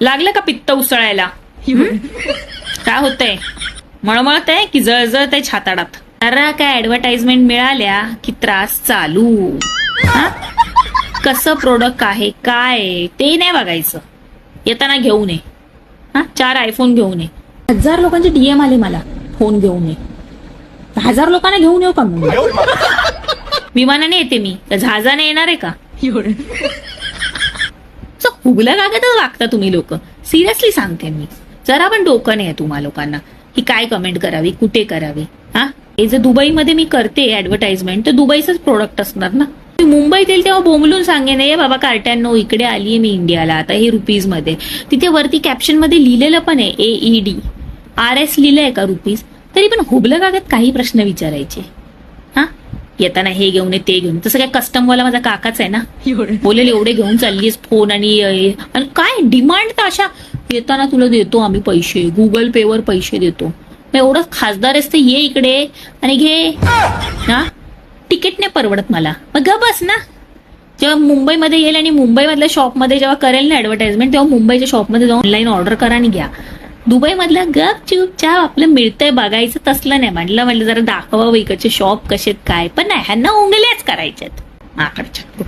लागलं का पित्त उसळायला? काय होतंय? मळमळत आहे की जळजळत आहे छाताडात? जरा काय ऍडव्हर्टाइजमेंट मिळाल्या की त्रास चालू? कसं प्रोडक्ट आहे काय ते नाही बघायचं. येताना घेऊन ये हा? चार आयफोन घेऊन ये हजार लोकांचे डीएम आले मला फोन घेऊन ये. हजार लोकांना घेऊन येऊ का विमानाने येते मी. का जहाजाने येणार आहे का? असं हुगला कागदच वागता तुम्ही लोक. सिरियसली सांगते मी. जरा पण डोकं नाही आहे तुम्हा लोकांना. की काय कमेंट करावी? कुठे करावी? हा? हे जर दुबईमध्ये मी करते ऍडव्हर्टाइजमेंट तर दुबईचंच प्रोडक्ट असणार ना? मी मुंबईत येईल तेव्हा बोंबलून सांगेन ये बाबा कार्ट्यांनो इकडे आलीये मी इंडियाला आता हे रुपीजमध्ये. तिथे वरती कॅप्शनमध्ये लिहिलेलं पण आहे A E D R S लिहिलंय का रुपीज तरी पण हुबलं कागद काही प्रश्न विचारायचे. येताना हे घेऊन ये ते घेऊन. तसं काय कस्टमवाला माझा काकाच आहे ना. बोलेल एवढे घेऊन चाललीस फोन आणि काय डिमांड तर अशा येताना तुला देतो आम्ही पैसे. गुगल पे वर पैसे देतो. एवढं खासदार असते ये इकडे. आणि घे. हा? तिकीट नाही परवडत मला. मग ग बस ना. जेव्हा मुंबईमध्ये येईल आणि मुंबईमधल्या शॉपमध्ये जेव्हा करेल ना ऍडव्हर्टाइजमेंट तेव्हा मुंबईच्या शॉपमध्ये जाऊन ऑनलाईन ऑर्डर करा आणि घ्या. दुबईमधलं गप चहा आपलं मिळतंय बघायचं तसलं नाही. म्हटलं म्हटलं जरा दाखवा इकडचे शॉप कसे आहेत काय पण नाही. ह्यांना उंगल्याच करायच्यात माकडच्या